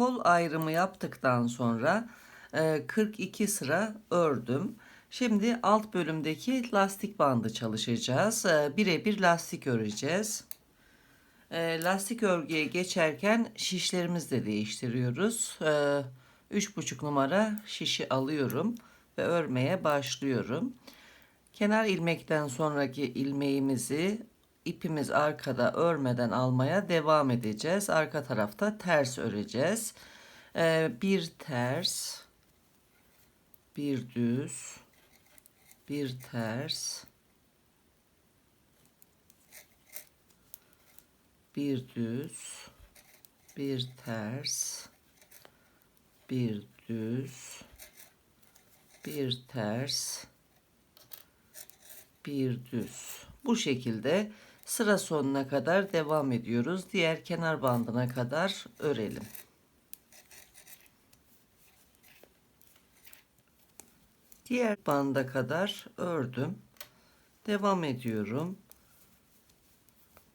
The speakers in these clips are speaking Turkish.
kol ayrımı yaptıktan sonra e, 42 sıra ördüm. Şimdi alt bölümdeki lastik bandı çalışacağız. E, Birebir lastik öreceğiz. E, lastik örgüye geçerken şişlerimizi de değiştiriyoruz. E, 3,5 numara şişi alıyorum ve örmeye başlıyorum. Kenar ilmekten sonraki ilmeğimizi ipimiz arkada örmeden almaya devam edeceğiz. Arka tarafta ters öreceğiz. Ee, bir ters, bir düz, bir ters, bir düz, bir ters, bir düz, bir ters, bir düz. Bu şekilde sıra sonuna kadar devam ediyoruz. Diğer kenar bandına kadar örelim. Diğer banda kadar ördüm. Devam ediyorum.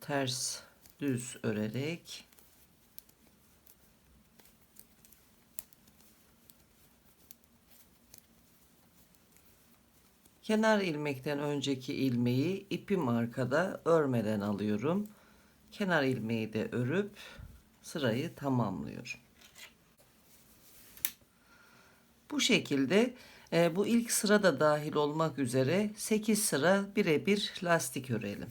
Ters düz örerek Kenar ilmekten önceki ilmeği ipim arkada örmeden alıyorum. Kenar ilmeği de örüp sırayı tamamlıyorum. Bu şekilde e, bu ilk sıra da dahil olmak üzere 8 sıra birebir lastik örelim.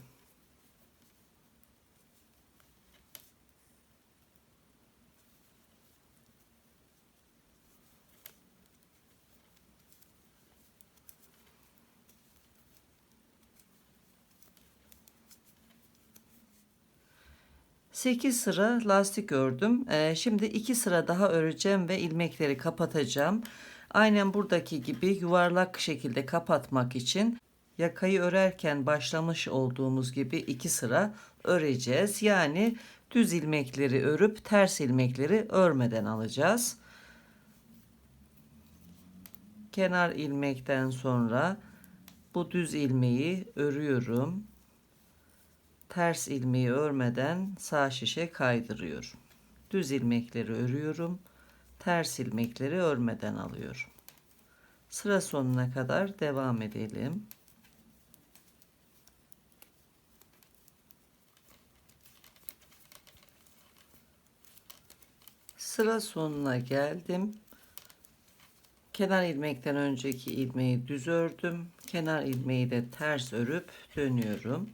Sekiz sıra lastik ördüm. Ee, şimdi iki sıra daha öreceğim ve ilmekleri kapatacağım. Aynen buradaki gibi yuvarlak şekilde kapatmak için yakayı örerken başlamış olduğumuz gibi iki sıra öreceğiz. Yani düz ilmekleri örüp ters ilmekleri örmeden alacağız. Kenar ilmekten sonra bu düz ilmeği örüyorum. Ters ilmeği örmeden sağ şişe kaydırıyorum. Düz ilmekleri örüyorum. Ters ilmekleri örmeden alıyorum. Sıra sonuna kadar devam edelim. Sıra sonuna geldim. Kenar ilmekten önceki ilmeği düz ördüm. Kenar ilmeği de ters örüp dönüyorum.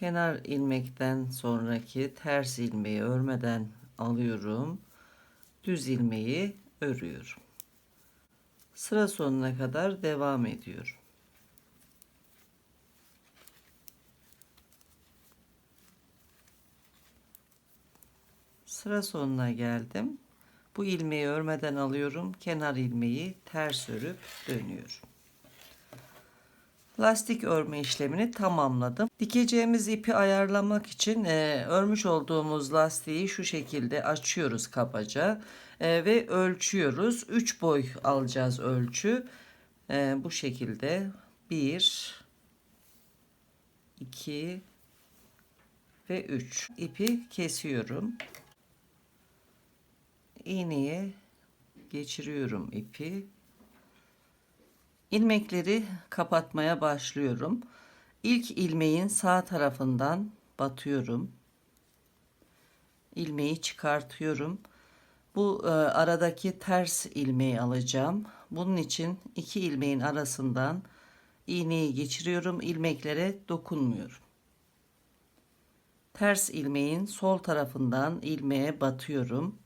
Kenar ilmekten sonraki ters ilmeği örmeden alıyorum. Düz ilmeği örüyorum. Sıra sonuna kadar devam ediyorum. Sıra sonuna geldim. Bu ilmeği örmeden alıyorum. Kenar ilmeği ters örüp dönüyorum. Lastik örme işlemini tamamladım. Dikeceğimiz ipi ayarlamak için e, örmüş olduğumuz lastiği şu şekilde açıyoruz kabaca e, ve ölçüyoruz. 3 boy alacağız ölçü. E, bu şekilde 1 2 ve 3 ipi kesiyorum. İğneye geçiriyorum ipi ilmekleri kapatmaya başlıyorum. İlk ilmeğin sağ tarafından batıyorum. ilmeği çıkartıyorum. Bu e, aradaki ters ilmeği alacağım. Bunun için iki ilmeğin arasından iğneyi geçiriyorum. ilmeklere dokunmuyorum. Ters ilmeğin sol tarafından ilmeğe batıyorum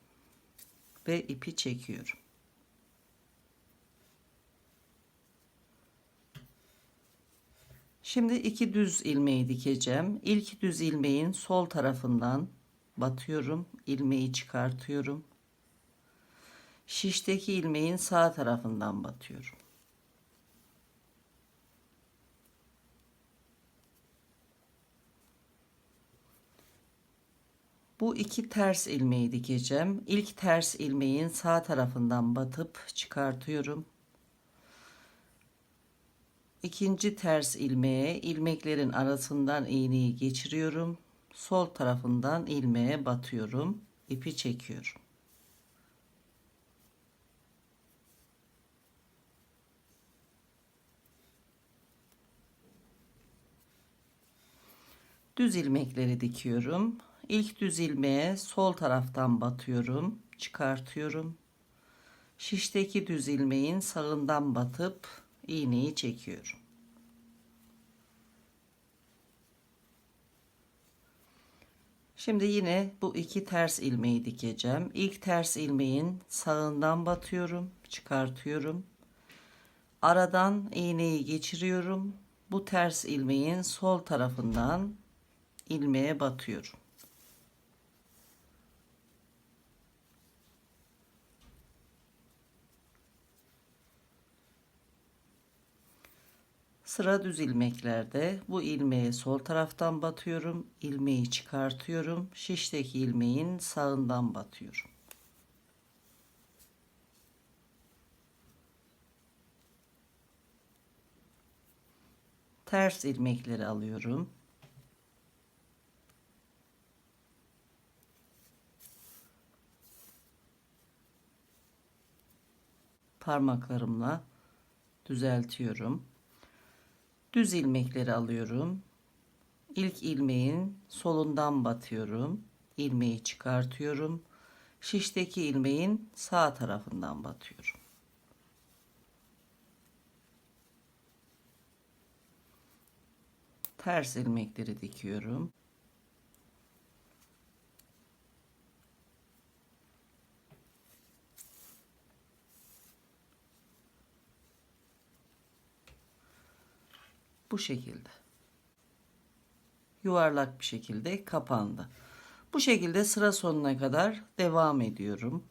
ve ipi çekiyorum. Şimdi iki düz ilmeği dikeceğim. İlk düz ilmeğin sol tarafından batıyorum. ilmeği çıkartıyorum. Şişteki ilmeğin sağ tarafından batıyorum. Bu iki ters ilmeği dikeceğim. İlk ters ilmeğin sağ tarafından batıp çıkartıyorum. İkinci ters ilmeğe ilmeklerin arasından iğneyi geçiriyorum. Sol tarafından ilmeğe batıyorum. ipi çekiyorum. Düz ilmekleri dikiyorum. İlk düz ilmeğe sol taraftan batıyorum, çıkartıyorum. Şişteki düz ilmeğin sağından batıp iğneyi çekiyorum. Şimdi yine bu iki ters ilmeği dikeceğim. İlk ters ilmeğin sağından batıyorum, çıkartıyorum. Aradan iğneyi geçiriyorum. Bu ters ilmeğin sol tarafından ilmeğe batıyorum. Sıra düz ilmeklerde bu ilmeğe sol taraftan batıyorum. ilmeği çıkartıyorum. Şişteki ilmeğin sağından batıyorum. Ters ilmekleri alıyorum. Parmaklarımla düzeltiyorum düz ilmekleri alıyorum. İlk ilmeğin solundan batıyorum. ilmeği çıkartıyorum. Şişteki ilmeğin sağ tarafından batıyorum. Ters ilmekleri dikiyorum. Bu şekilde yuvarlak bir şekilde kapandı. Bu şekilde sıra sonuna kadar devam ediyorum.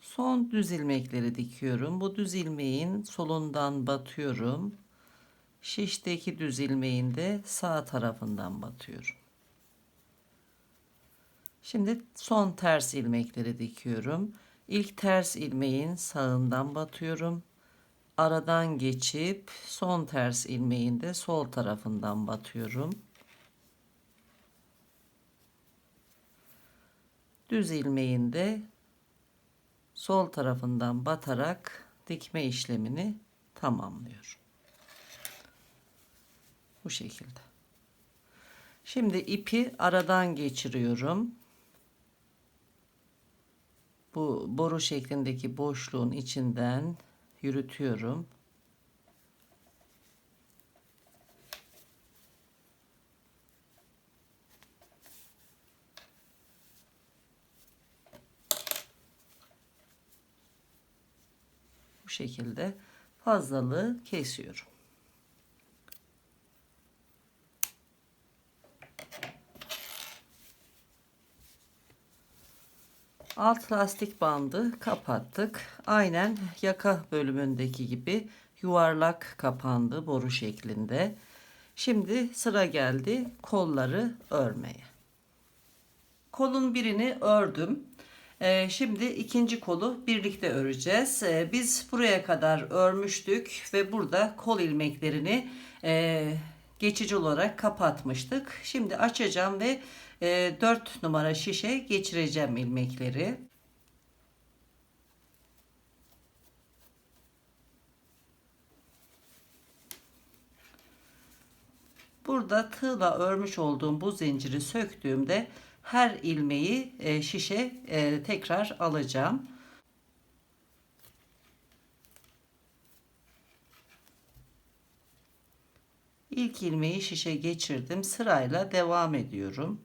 Son düz ilmekleri dikiyorum. Bu düz ilmeğin solundan batıyorum şişteki düz ilmeğin de sağ tarafından batıyorum. Şimdi son ters ilmekleri dikiyorum. İlk ters ilmeğin sağından batıyorum. Aradan geçip son ters ilmeğin de sol tarafından batıyorum. Düz ilmeğin de sol tarafından batarak dikme işlemini tamamlıyorum. Bu şekilde. Şimdi ipi aradan geçiriyorum. Bu boru şeklindeki boşluğun içinden yürütüyorum. Bu şekilde fazlalığı kesiyorum. Alt lastik bandı kapattık. Aynen yaka bölümündeki gibi yuvarlak kapandı boru şeklinde. Şimdi sıra geldi kolları örmeye. Kolun birini ördüm. Ee, şimdi ikinci kolu birlikte öreceğiz. Ee, biz buraya kadar örmüştük ve burada kol ilmeklerini e, geçici olarak kapatmıştık. Şimdi açacağım ve 4 numara şişe geçireceğim ilmekleri. Burada tığla örmüş olduğum bu zinciri söktüğümde her ilmeği e, şişe e, tekrar alacağım. İlk ilmeği şişe geçirdim. Sırayla devam ediyorum.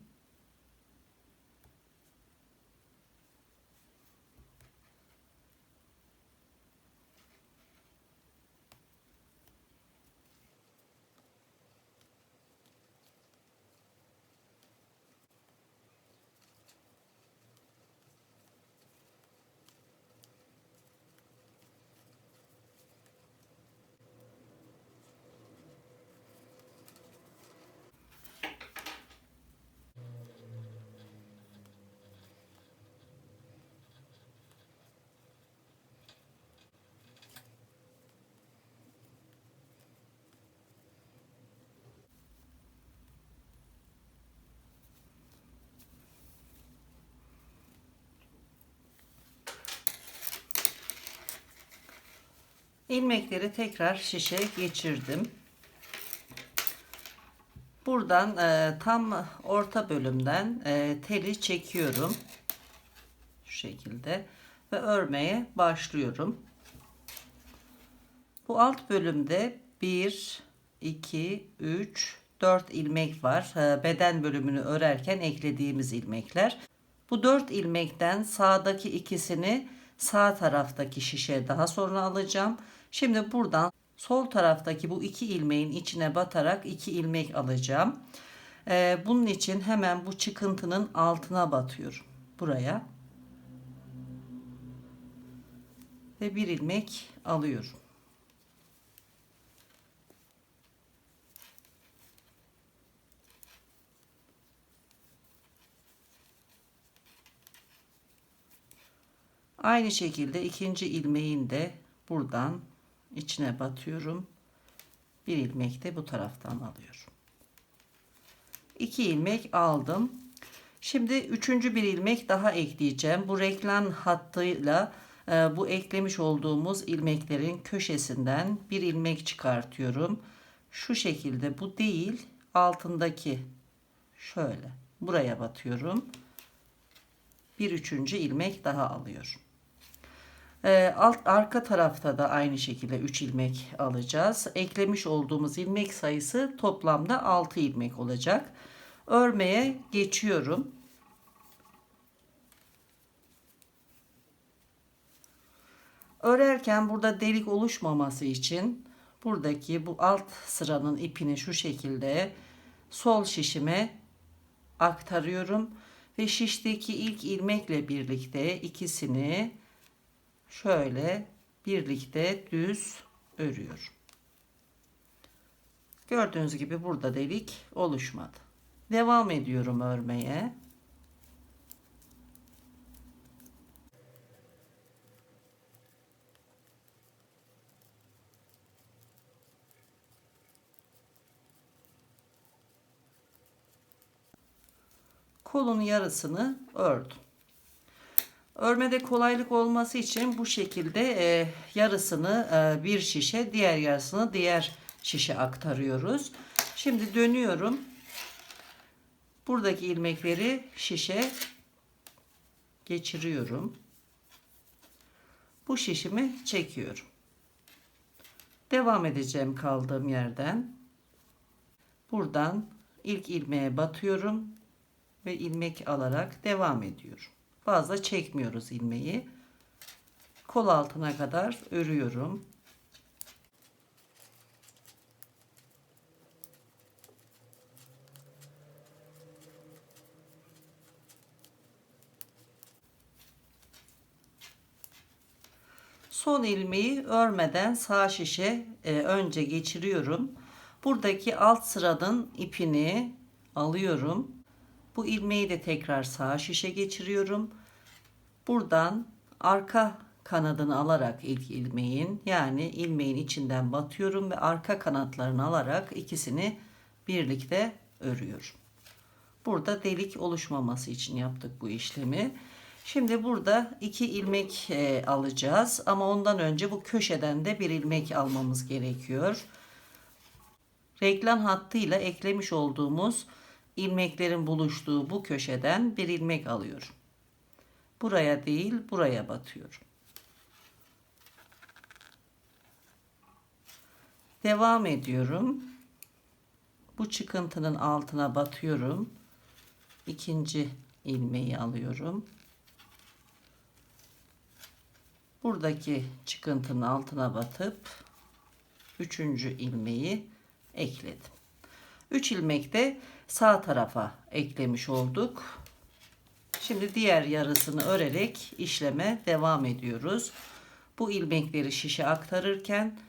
İlmekleri tekrar şişe geçirdim. Buradan e, tam orta bölümden e, teli çekiyorum. Şu şekilde ve örmeye başlıyorum. Bu alt bölümde 1, 2, 3, 4 ilmek var. E, beden bölümünü örerken eklediğimiz ilmekler. Bu 4 ilmekten sağdaki ikisini sağ taraftaki şişe daha sonra alacağım. Şimdi buradan sol taraftaki bu iki ilmeğin içine batarak iki ilmek alacağım. Ee, bunun için hemen bu çıkıntının altına batıyorum. Buraya. Ve bir ilmek alıyorum. Aynı şekilde ikinci ilmeğin de buradan içine batıyorum. Bir ilmek de bu taraftan alıyorum. İki ilmek aldım. Şimdi üçüncü bir ilmek daha ekleyeceğim. Bu reklam hattıyla e, bu eklemiş olduğumuz ilmeklerin köşesinden bir ilmek çıkartıyorum. Şu şekilde bu değil altındaki şöyle buraya batıyorum. Bir üçüncü ilmek daha alıyorum. Ee, alt arka tarafta da aynı şekilde 3 ilmek alacağız. Eklemiş olduğumuz ilmek sayısı toplamda 6 ilmek olacak. Örmeye geçiyorum. Örerken burada delik oluşmaması için buradaki bu alt sıranın ipini şu şekilde sol şişime aktarıyorum ve şişteki ilk ilmekle birlikte ikisini şöyle birlikte düz örüyorum. Gördüğünüz gibi burada delik oluşmadı. Devam ediyorum örmeye. Kolun yarısını ördüm. Örmede kolaylık olması için bu şekilde e, yarısını e, bir şişe, diğer yarısını diğer şişe aktarıyoruz. Şimdi dönüyorum. Buradaki ilmekleri şişe geçiriyorum. Bu şişimi çekiyorum. Devam edeceğim kaldığım yerden. Buradan ilk ilmeğe batıyorum ve ilmek alarak devam ediyorum. Fazla çekmiyoruz ilmeği. Kol altına kadar örüyorum. Son ilmeği örmeden sağ şişe e, önce geçiriyorum. Buradaki alt sıranın ipini alıyorum. Bu ilmeği de tekrar sağ şişe geçiriyorum. Buradan arka kanadını alarak ilk ilmeğin yani ilmeğin içinden batıyorum ve arka kanatlarını alarak ikisini birlikte örüyorum. Burada delik oluşmaması için yaptık bu işlemi. Şimdi burada iki ilmek e, alacağız ama ondan önce bu köşeden de bir ilmek almamız gerekiyor. Reklam hattıyla eklemiş olduğumuz ilmeklerin buluştuğu bu köşeden bir ilmek alıyorum. Buraya değil buraya batıyorum. Devam ediyorum. Bu çıkıntının altına batıyorum. İkinci ilmeği alıyorum. Buradaki çıkıntının altına batıp üçüncü ilmeği ekledim. 3 ilmek de sağ tarafa eklemiş olduk. Şimdi diğer yarısını örerek işleme devam ediyoruz. Bu ilmekleri şişe aktarırken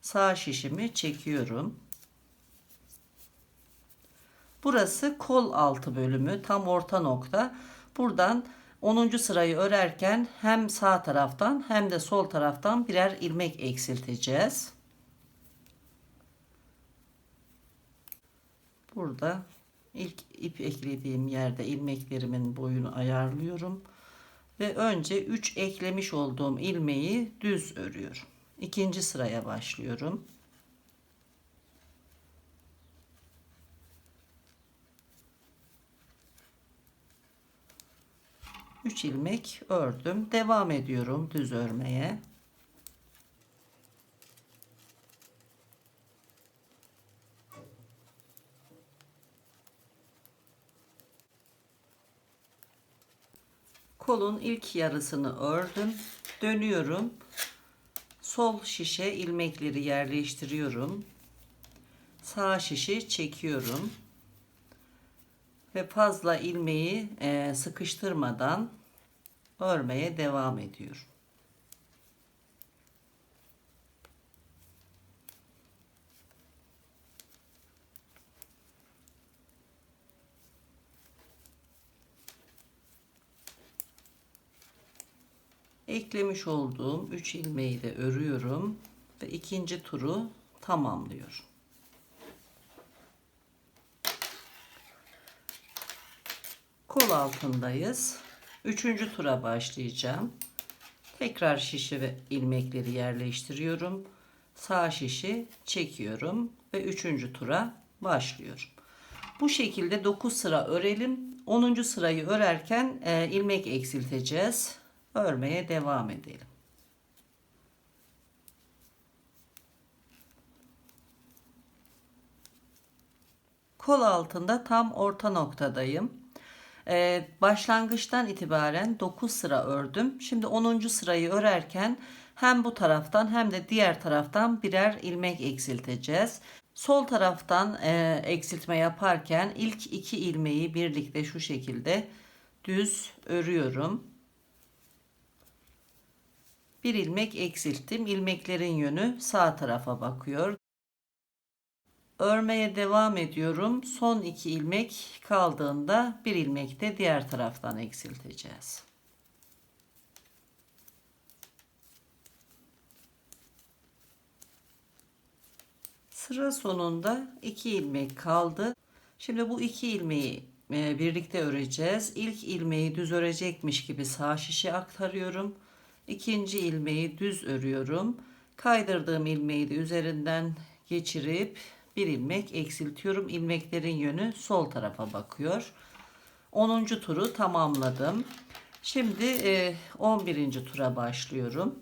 sağ şişimi çekiyorum. Burası kol altı bölümü tam orta nokta. Buradan 10. sırayı örerken hem sağ taraftan hem de sol taraftan birer ilmek eksilteceğiz. Burada ilk ip eklediğim yerde ilmeklerimin boyunu ayarlıyorum. Ve önce 3 eklemiş olduğum ilmeği düz örüyorum. İkinci sıraya başlıyorum. Üç ilmek ördüm. Devam ediyorum düz örmeye. Kolun ilk yarısını ördüm. Dönüyorum. Sol şişe ilmekleri yerleştiriyorum. Sağ şişi çekiyorum. Ve fazla ilmeği e, sıkıştırmadan örmeye devam ediyorum. Eklemiş olduğum 3 ilmeği de örüyorum ve ikinci turu tamamlıyorum. Kol altındayız. Üçüncü tura başlayacağım. Tekrar şişi ve ilmekleri yerleştiriyorum. Sağ şişi çekiyorum ve üçüncü tura başlıyorum. Bu şekilde 9 sıra örelim. 10. sırayı örerken e, ilmek eksilteceğiz örmeye devam edelim. Kol altında tam orta noktadayım. Ee, başlangıçtan itibaren 9 sıra ördüm. Şimdi 10. sırayı örerken hem bu taraftan hem de diğer taraftan birer ilmek eksilteceğiz. Sol taraftan e, eksiltme yaparken ilk iki ilmeği birlikte şu şekilde düz örüyorum bir ilmek eksilttim. İlmeklerin yönü sağ tarafa bakıyor. Örmeye devam ediyorum. Son iki ilmek kaldığında bir ilmek de diğer taraftan eksilteceğiz. Sıra sonunda iki ilmek kaldı. Şimdi bu iki ilmeği e, birlikte öreceğiz. İlk ilmeği düz örecekmiş gibi sağ şişe aktarıyorum ikinci ilmeği düz örüyorum. Kaydırdığım ilmeği de üzerinden geçirip bir ilmek eksiltiyorum. İlmeklerin yönü sol tarafa bakıyor. 10. turu tamamladım. Şimdi 11. E, tura başlıyorum.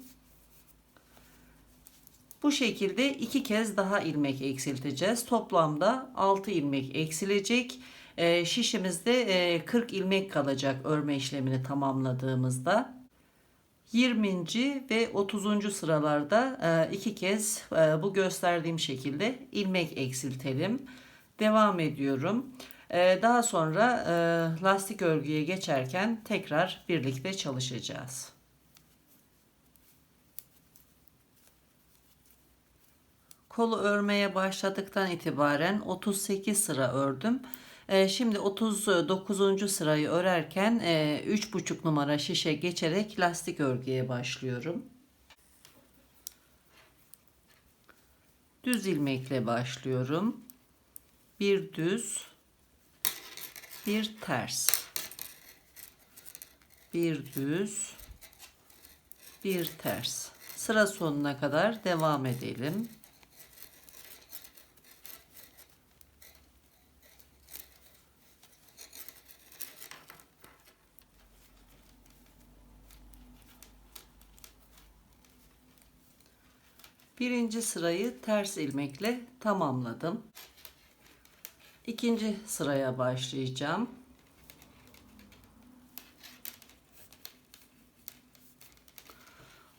Bu şekilde iki kez daha ilmek eksilteceğiz. Toplamda 6 ilmek eksilecek. E, şişimizde 40 e, ilmek kalacak örme işlemini tamamladığımızda. 20. ve 30. sıralarda e, iki kez e, bu gösterdiğim şekilde ilmek eksiltelim. Devam ediyorum. E, daha sonra lastik örgüye geçerken tekrar birlikte çalışacağız. Kolu örmeye başladıktan itibaren 38 sıra ördüm. Ee, şimdi 39. sırayı örerken 3,5 e, numara şişe geçerek lastik örgüye başlıyorum. Düz ilmekle başlıyorum. Bir düz, bir ters. Bir düz, bir ters. Sıra sonuna kadar devam edelim. Birinci sırayı ters ilmekle tamamladım. İkinci sıraya başlayacağım.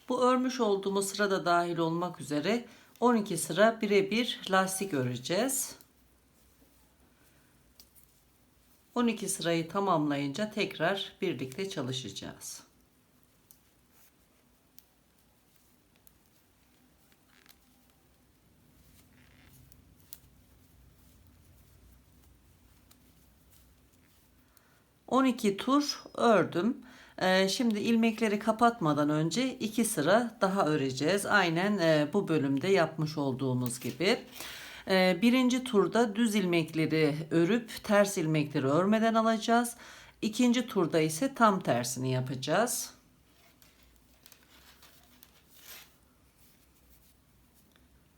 Bu örmüş olduğumuz sırada dahil olmak üzere 12 sıra birebir lastik öreceğiz. 12 sırayı tamamlayınca tekrar birlikte çalışacağız. 12 tur ördüm. Ee, şimdi ilmekleri kapatmadan önce iki sıra daha öreceğiz. Aynen e, bu bölümde yapmış olduğumuz gibi. Ee, birinci turda düz ilmekleri örüp ters ilmekleri örmeden alacağız. İkinci turda ise tam tersini yapacağız.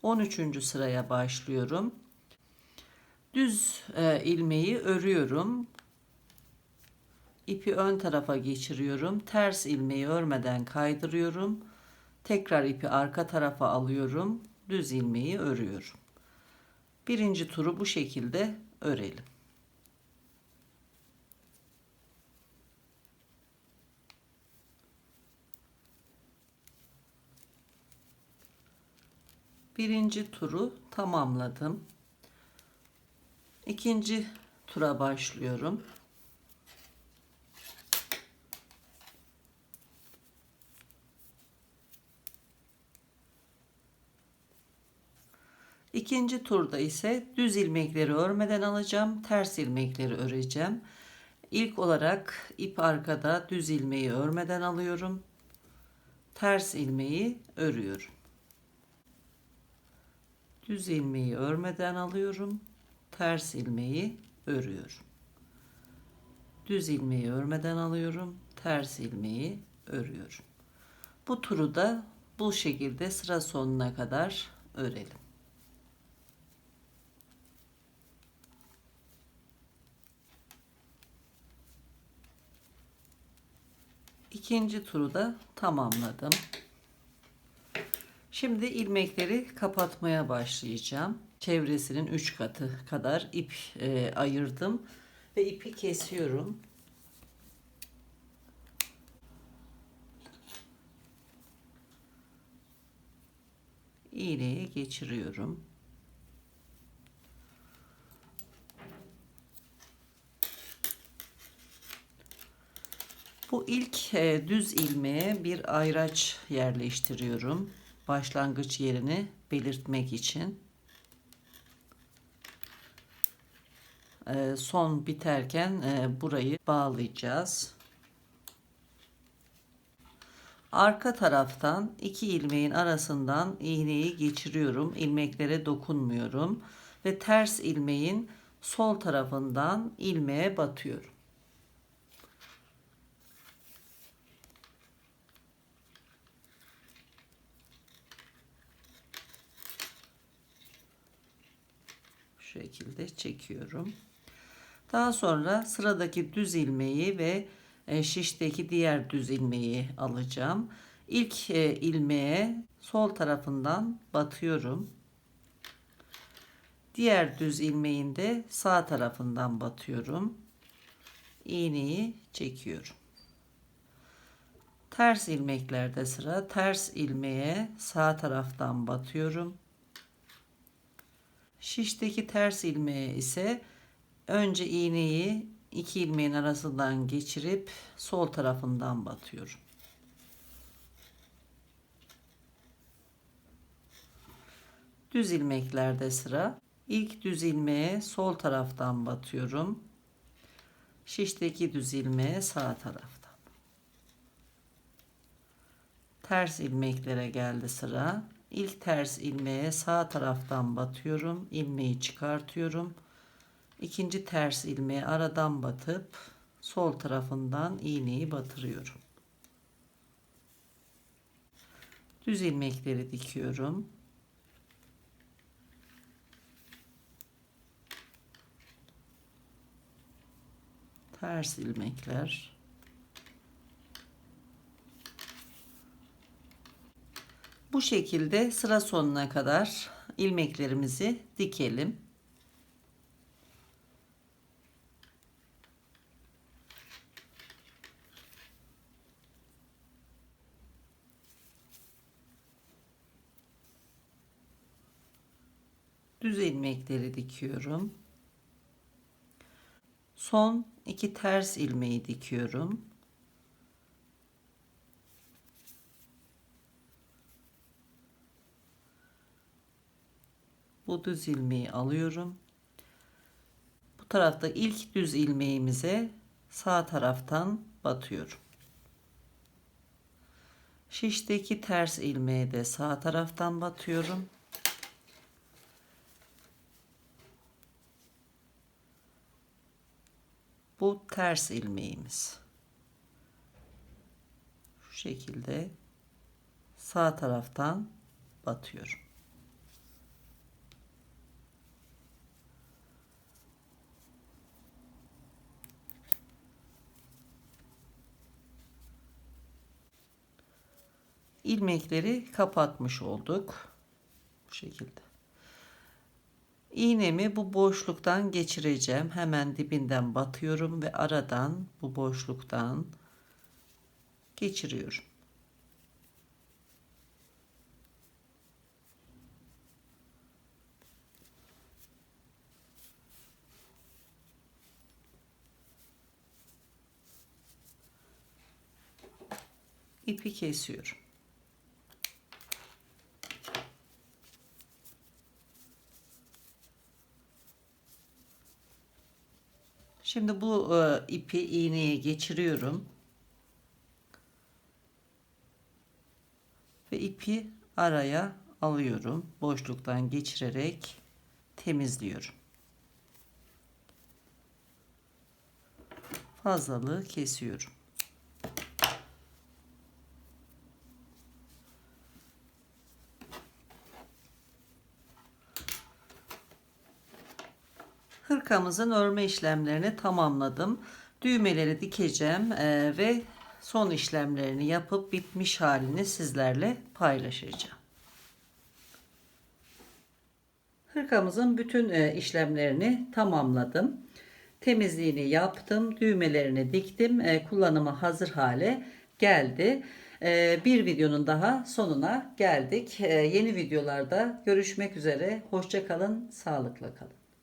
13. sıraya başlıyorum. Düz e, ilmeği örüyorum. İpi ön tarafa geçiriyorum. Ters ilmeği örmeden kaydırıyorum. Tekrar ipi arka tarafa alıyorum. Düz ilmeği örüyorum. Birinci turu bu şekilde örelim. Birinci turu tamamladım. İkinci tura başlıyorum. İkinci turda ise düz ilmekleri örmeden alacağım. Ters ilmekleri öreceğim. İlk olarak ip arkada düz ilmeği örmeden alıyorum. Ters ilmeği örüyorum. Düz ilmeği örmeden alıyorum. Ters ilmeği örüyorum. Düz ilmeği örmeden alıyorum. Ters ilmeği örüyorum. Bu turu da bu şekilde sıra sonuna kadar örelim. İkinci turu da tamamladım. Şimdi ilmekleri kapatmaya başlayacağım. Çevresinin 3 katı kadar ip e, ayırdım ve ipi kesiyorum. İğneye geçiriyorum. Bu ilk e, düz ilmeğe bir ayraç yerleştiriyorum. Başlangıç yerini belirtmek için. E, son biterken e, burayı bağlayacağız. Arka taraftan iki ilmeğin arasından iğneyi geçiriyorum. İlmeklere dokunmuyorum ve ters ilmeğin sol tarafından ilmeğe batıyorum. Şekilde çekiyorum. Daha sonra sıradaki düz ilmeği ve e, şişteki diğer düz ilmeği alacağım. İlk e, ilmeğe sol tarafından batıyorum. Diğer düz ilmeğin de sağ tarafından batıyorum. İğneyi çekiyorum. Ters ilmeklerde sıra ters ilmeğe sağ taraftan batıyorum. Şişteki ters ilmeğe ise önce iğneyi iki ilmeğin arasından geçirip sol tarafından batıyorum. Düz ilmeklerde sıra ilk düz ilmeğe sol taraftan batıyorum. Şişteki düz ilmeğe sağ taraftan. Ters ilmeklere geldi sıra. İlk ters ilmeğe sağ taraftan batıyorum. ilmeği çıkartıyorum. İkinci ters ilmeğe aradan batıp sol tarafından iğneyi batırıyorum. Düz ilmekleri dikiyorum. Ters ilmekler Bu şekilde sıra sonuna kadar ilmeklerimizi dikelim. Düz ilmekleri dikiyorum. Son iki ters ilmeği dikiyorum. Bu düz ilmeği alıyorum. Bu tarafta ilk düz ilmeğimize sağ taraftan batıyorum. Şişteki ters ilmeğe de sağ taraftan batıyorum. Bu ters ilmeğimiz. Şu şekilde sağ taraftan batıyorum. İlmekleri kapatmış olduk. Bu şekilde. İğnemi bu boşluktan geçireceğim. Hemen dibinden batıyorum ve aradan bu boşluktan geçiriyorum. ipi kesiyorum. Şimdi bu e, ipi iğneye geçiriyorum. Ve ipi araya alıyorum. Boşluktan geçirerek temizliyorum. Fazlalığı kesiyorum. Hırkamızın örme işlemlerini tamamladım. Düğmeleri dikeceğim eee, ve son işlemlerini yapıp bitmiş halini sizlerle paylaşacağım. Hırkamızın bütün eee, işlemlerini tamamladım. Temizliğini yaptım, düğmelerini diktim, eee, kullanıma hazır hale geldi. Bir videonun daha sonuna geldik. Yeni videolarda görüşmek üzere. Hoşça kalın, sağlıkla kalın.